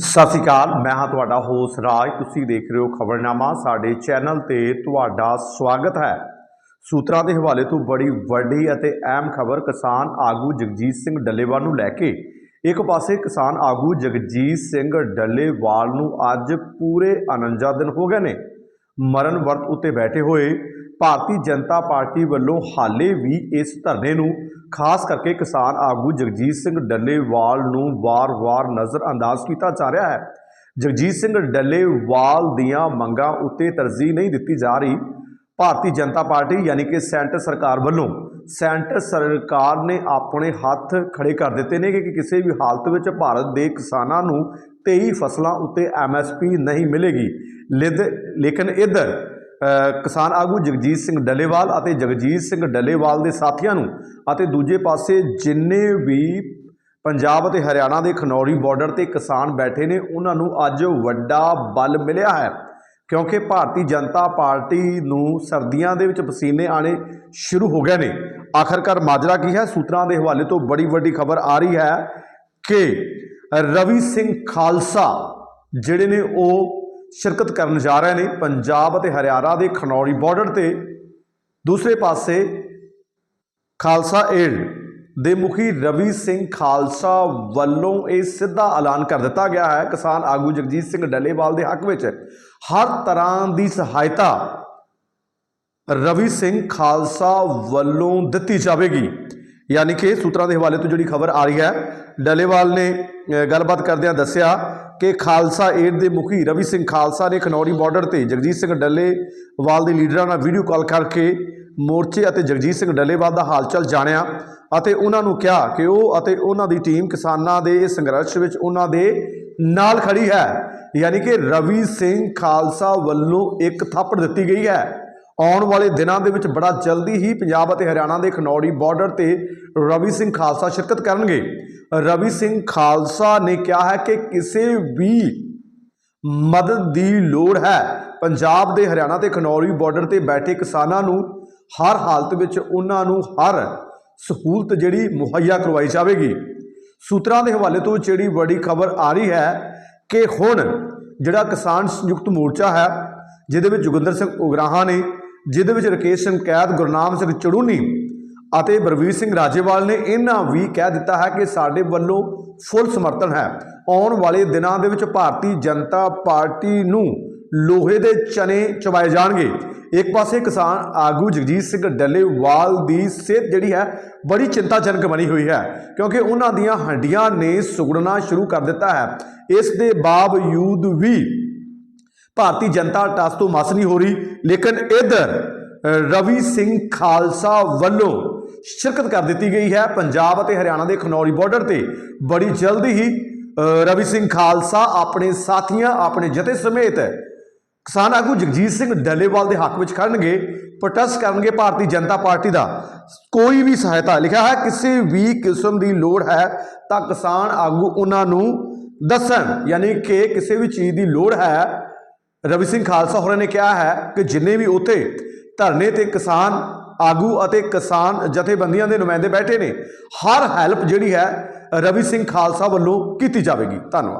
ਸਤਿ ਸ਼੍ਰੀ ਅਕਾਲ, ਮੈਂ ਹਾਂ ਤੁਹਾਡਾ ਹੋਸ ਰਾਜ। ਤੁਸੀਂ ਦੇਖ ਰਹੇ ਹੋ ਖਬਰਨਾਮਾ, ਸਾਡੇ ਚੈਨਲ ਤੇ ਤੁਹਾਡਾ ਸਵਾਗਤ ਹੈ। ਸੂਤਰਾਂ ਦੇ ਹਵਾਲੇ ਤੋਂ ਬੜੀ ਵੱਡੀ ਅਤੇ ਅਹਿਮ ਖਬਰ ਕਿਸਾਨ ਆਗੂ ਜਗਜੀਤ ਸਿੰਘ ਡੱਲੇਵਾਲ ਨੂੰ ਲੈ ਕੇ। ਇੱਕ ਪਾਸੇ ਕਿਸਾਨ ਆਗੂ ਜਗਜੀਤ ਸਿੰਘ ਡੱਲੇਵਾਲ ਨੂੰ ਅੱਜ ਪੂਰੇ 49 ਦਿਨ ਹੋ ਗਏ ਨੇ। ਮਰਨ ਵਰਤ ਉੱਤੇ ਬੈਠੇ ਹੋਏ ਭਾਰਤੀ ਜਨਤਾ ਪਾਰਟੀ ਵੱਲੋਂ ਹਾਲੇ ਵੀ ਇਸ ਧਰਨੇ ਨੂੰ ਖਾਸ ਕਰਕੇ ਕਿਸਾਨ ਆਗੂ ਜਗਜੀਤ ਸਿੰਘ ਡੱਲੇਵਾਲ ਨੂੰ ਵਾਰ-ਵਾਰ ਨਜ਼ਰ ਅੰਦਾਜ਼ ਕੀਤਾ ਜਾ ਰਿਹਾ ਹੈ। ਜਗਜੀਤ ਸਿੰਘ ਡੱਲੇਵਾਲ ਦੀਆਂ ਮੰਗਾਂ ਉੱਤੇ ਤਰਜੀਹ ਨਹੀਂ ਦਿੱਤੀ ਜਾ ਰਹੀ। ਭਾਰਤੀ ਜਨਤਾ ਪਾਰਟੀ ਯਾਨੀ ਕਿ ਸੈਂਟਰ ਸਰਕਾਰ ਵੱਲੋਂ ਸੈਂਟਰ ਸਰਕਾਰ ਨੇ ਆਪਣੇ ਹੱਥ ਖੜੇ ਕਰ ਦਿੱਤੇ ਨੇ ਕਿ ਕਿਸੇ ਵੀ ਹਾਲਤ ਵਿੱਚ ਭਾਰਤ ਦੇ ਕਿਸਾਨਾਂ ਨੂੰ 23 ਫਸਲਾਂ ਉੱਤੇ ਐਮਐਸਪੀ ਨਹੀਂ ਮਿਲੇਗੀ। ਲਿਦ- ਲੇਕਿਨ ਇਧਰ ਕਿਸਾਨ ਆਗੂ ਜਗਜੀਤ ਸਿੰਘ ਡੱਲੇਵਾਲ ਅਤੇ ਜਗਜੀਤ ਸਿੰਘ ਡੱਲੇਵਾਲ ਦੇ ਸਾਥੀਆਂ ਨੂੰ ਅਤੇ ਦੂਜੇ ਪਾਸੇ ਜਿੰਨੇ ਵੀ ਪੰਜਾਬ ਅਤੇ ਹਰਿਆਣਾ ਦੇ ਖਨੌਰੀ ਬਾਰਡਰ ਤੇ ਕਿਸਾਨ ਬੈਠੇ ਨੇ, ਉਹਨਾਂ ਨੂੰ ਅੱਜ ਵੱਡਾ ਬਲ ਮਿਲਿਆ ਹੈ। ਕਿਉਂਕਿ ਭਾਰਤੀ ਜਨਤਾ ਪਾਰਟੀ ਨੂੰ ਸਰਦੀਆਂ ਦੇ ਵਿੱਚ ਪਸੀਨੇ ਆਣੇ ਸ਼ੁਰੂ ਹੋ ਗਏ ਨੇ। ਆਖਰਕਾਰ ਮਾਜਰਾ ਕੀ ਹੈ? ਸੂਤਰਾਂ ਦੇ ਹਵਾਲੇ ਤੋਂ ਬੜੀ ਵੱਡੀ ਖਬਰ ਆ ਰਹੀ ਹੈ ਕਿ ਰਵੀ ਸਿੰਘ ਖਾਲਸਾ, ਜਿਹੜੇ ਨੇ ਉਹ ਸ਼ਿਰਕਤ ਕਰਨ ਜਾ ਰਹੇ ਨੇ ਪੰਜਾਬ ਅਤੇ ਹਰਿਆਣਾ ਦੇ ਖਨੌਰੀ ਬਾਰਡਰ ਤੇ। ਦੂਸਰੇ ਪਾਸੇ ਖਾਲਸਾ ਏਡ ਦੇ ਮੁਖੀ ਰਵੀ ਸਿੰਘ ਖਾਲਸਾ ਵੱਲੋਂ ਇਹ ਸਿੱਧਾ ਐਲਾਨ ਕਰ ਦਿੱਤਾ ਗਿਆ ਹੈ। ਕਿਸਾਨ ਆਗੂ ਜਗਜੀਤ ਸਿੰਘ ਡੱਲੇਵਾਲ ਦੇ ਹੱਕ ਵਿੱਚ ਹਰ ਤਰ੍ਹਾਂ ਦੀ ਸਹਾਇਤਾ ਰਵੀ ਸਿੰਘ ਖਾਲਸਾ ਵੱਲੋਂ ਦਿੱਤੀ ਜਾਵੇਗੀ। ਯਾਨੀ ਕਿ ਸੂਤਰਾਂ ਦੇ ਹਵਾਲੇ ਤੋਂ ਜਿਹੜੀ ਖਬਰ ਆ ਰਹੀ ਹੈ, ਡੱਲੇਵਾਲ ਨੇ ਗੱਲਬਾਤ ਕਰਦਿਆਂ ਦੱਸਿਆ ਕਿ ਖਾਲਸਾ ਏਡ ਦੇ ਮੁਖੀ ਰਵੀ ਸਿੰਘ ਖਾਲਸਾ ਨੇ ਖਨੌਰੀ ਬਾਰਡਰ ਤੇ ਜਗਜੀਤ ਸਿੰਘ ਡੱਲੇਵਾਲ ਦੇ ਲੀਡਰਾਂ ਨਾਲ ਵੀਡੀਓ ਕਾਲ ਕਰਕੇ ਮੋਰਚੇ ਅਤੇ ਜਗਜੀਤ ਸਿੰਘ ਡੱਲੇਵਾਲ ਦਾ ਹਾਲਚਲ ਜਾਣਿਆ ਅਤੇ ਉਹਨਾਂ ਨੂੰ ਕਿਹਾ ਕਿ ਉਹ ਅਤੇ ਉਹਨਾਂ ਦੀ ਟੀਮ ਕਿਸਾਨਾਂ ਦੇ ਇਸ ਸੰਘਰਸ਼ ਵਿੱਚ ਉਹਨਾਂ ਦੇ ਨਾਲ ਖੜੀ ਹੈ। ਯਾਨੀ ਕਿ ਰਵੀ ਸਿੰਘ ਖਾਲਸਾ ਵੱਲੋਂ ਇੱਕ ਥੱਪੜ ਦਿੱਤੀ ਗਈ ਹੈ। ਆਉਣ ਵਾਲੇ ਦਿਨਾਂ ਦੇ ਵਿੱਚ ਬੜਾ ਜਲਦੀ ਹੀ ਪੰਜਾਬ ਅਤੇ ਹਰਿਆਣਾ ਦੇ ਖਨੌੜੀ ਬਾਰਡਰ ਤੇ ਰਵੀ ਸਿੰਘ ਖਾਲਸਾ ਸ਼ਿਰਕਤ ਕਰਨਗੇ। ਰਵੀ ਸਿੰਘ ਖਾਲਸਾ ਨੇ ਕਿਹਾ ਹੈ ਕਿ ਕਿਸੇ ਵੀ ਮਦਦ ਦੀ ਲੋੜ ਹੈ। ਪੰਜਾਬ ਦੇ ਹਰਿਆਣਾ ਤੇ ਖਨੌਰੀ ਬਾਰਡਰ ਤੇ ਬੈਠੇ ਕਿਸਾਨਾਂ ਨੂੰ ਹਰ ਹਾਲਤ ਵਿੱਚ ਉਹਨਾਂ ਨੂੰ ਹਰ ਸਹੂਲਤ ਜਿਹੜੀ ਮੁਹੱਈਆ ਕਰਵਾਈ ਜਾਵੇਗੀ। ਸੂਤਰਾਂ ਦੇ ਹਵਾਲੇ ਤੋਂ ਜਿਹੜੀ ਵੱਡੀ ਖਬਰ ਆ ਰਹੀ ਹੈ ਕਿ ਹੁਣ ਜਿਹੜਾ ਕਿਸਾਨ ਸੰਯੁਕਤ ਮੋਰਚਾ ਹੈ, ਜਿਹਦੇ ਵਿੱਚ ਜੋਗਿੰਦਰ ਸਿੰਘ ਉਗਰਾਹਾਂ ਨੇ ਜਿਹਦੇ ਵਿੱਚ ਰਕੇਸ਼ ਸਿੰਘ ਕੈਦ, ਗੁਰਨਾਮ ਸਿੰਘ ਚੜੂਨੀ ਅਤੇ ਬਰਵੀਰ ਸਿੰਘ ਰਾਜੇਵਾਲ ਨੇ ਇਹਨਾਂ ਵੀ ਕਹਿ ਦਿੱਤਾ ਹੈ ਕਿ ਸਾਡੇ ਵੱਲੋਂ ਫੁੱਲ ਸਮਰਥਨ ਹੈ। ਆਉਣ ਵਾਲੇ ਦਿਨਾਂ ਦੇ ਵਿੱਚ ਭਾਰਤੀ ਜਨਤਾ ਪਾਰਟੀ ਨੂੰ ਲੋਹੇ ਦੇ ਚਨੇ ਚਵਾਏ ਜਾਣਗੇ। ਇੱਕ ਪਾਸੇ ਕਿਸਾਨ ਆਗੂ ਜਗਜੀਤ ਸਿੰਘ ਡੱਲੇਵਾਲ ਦੀ ਸਿਹਤ ਜਿਹੜੀ ਹੈ ਬੜੀ ਚਿੰਤਾਜਨਕ ਬਣੀ ਹੋਈ ਹੈ, ਕਿਉਂਕਿ ਉਹਨਾਂ ਦੀਆਂ ਹੱਡੀਆਂ ਨੇ ਸੁਗੜਨਾ ਸ਼ੁਰੂ ਕਰ ਦਿੱਤਾ ਹੈ। ਇਸ ਦੇ ਬਾਵਜੂਦ ਵੀ ਭਾਰਤੀ ਜਨਤਾ ਟਸ ਤੋਂ ਮਸ ਨਹੀਂ ਹੋ ਰਹੀ। ਲੇਕਿਨ ਇਧਰ ਰਵੀ ਸਿੰਘ ਖਾਲਸਾ ਵੱਲੋਂ ਸ਼ਿਰਕਤ ਕਰ ਦਿੱਤੀ ਗਈ ਹੈ। ਪੰਜਾਬ ਅਤੇ ਹਰਿਆਣਾ ਦੇ ਖਨੌਰੀ ਬਾਰਡਰ ਤੇ ਬੜੀ ਜਲਦੀ ਹੀ ਰਵੀ ਸਿੰਘ ਖਾਲਸਾ ਆਪਣੇ ਸਾਥੀਆਂ, ਆਪਣੇ ਜਥੇ ਸਮੇਤ ਕਿਸਾਨ ਆਗੂ ਜਗਜੀਤ ਸਿੰਘ ਡੱਲੇਵਾਲ ਦੇ ਹੱਕ ਵਿੱਚ ਖੜਨਗੇ ਪ੍ਰੋਟੈਸਟ ਕਰਨਗੇ ਭਾਰਤੀ ਜਨਤਾ ਪਾਰਟੀ ਦਾ। ਕੋਈ ਵੀ ਸਹਾਇਤਾ, ਲਿਖਿਆ ਹੈ, ਕਿਸੇ ਵੀ ਕਿਸਮ ਦੀ ਲੋੜ ਹੈ ਤਾਂ ਕਿਸਾਨ ਆਗੂ ਉਹਨਾਂ ਨੂੰ ਦੱਸਣ, ਯਾਨੀ ਕਿ ਕਿਸੇ ਵੀ ਚੀਜ਼ ਦੀ ਲੋੜ ਹੈ ਰਵੀ ਸਿੰਘ ਖਾਲਸਾ ਹੋਰਾਂ ਨੇ ਕਿਹਾ ਹੈ ਕਿ ਜਿੰਨੇ ਵੀ ਉੱਥੇ ਧਰਨੇ ਤੇ ਕਿਸਾਨ ਆਗੂ ਅਤੇ ਕਿਸਾਨ ਜਥੇਬੰਦੀਆਂ ਦੇ ਨੁਮਾਇੰਦੇ ਬੈਠੇ ਨੇ, ਹਰ ਹੈਲਪ ਜਿਹੜੀ ਹੈ ਰਵੀ ਸਿੰਘ ਖਾਲਸਾ ਵੱਲੋਂ ਕੀਤੀ ਜਾਵੇਗੀ। ਧੰਨਵਾਦ।